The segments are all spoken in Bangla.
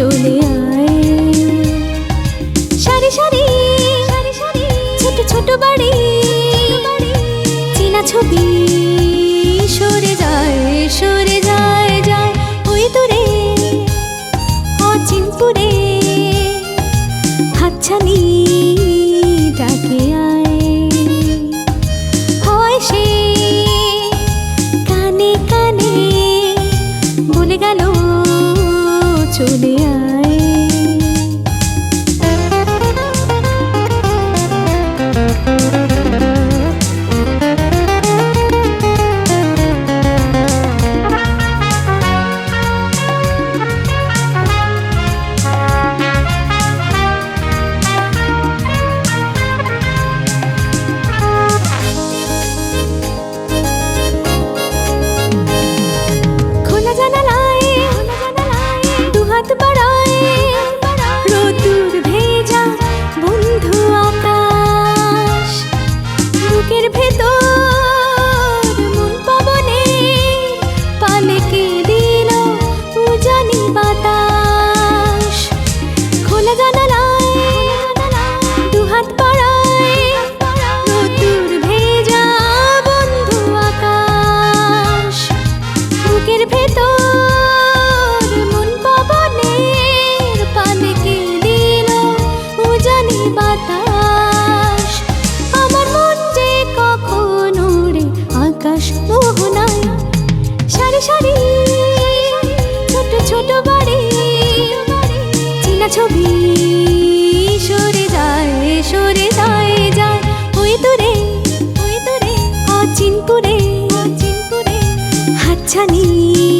চলে আয়। সারি সারি সারি সারি ছোট ছোট বাড়ি বাড়ি, চীনা ছবি, সরে যায় সরে যায় যায় ওই দূরে, অচিনপুরে, হাতছানি হাতছানি ডাকে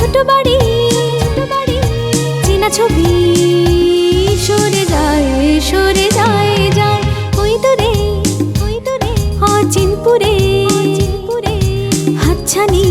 ছোট বাড়ি চেনা ছবি, সরে যায় সরে যায় যায়। ওই দূরে তো দূরে, অচিনপুরে। হাতছানি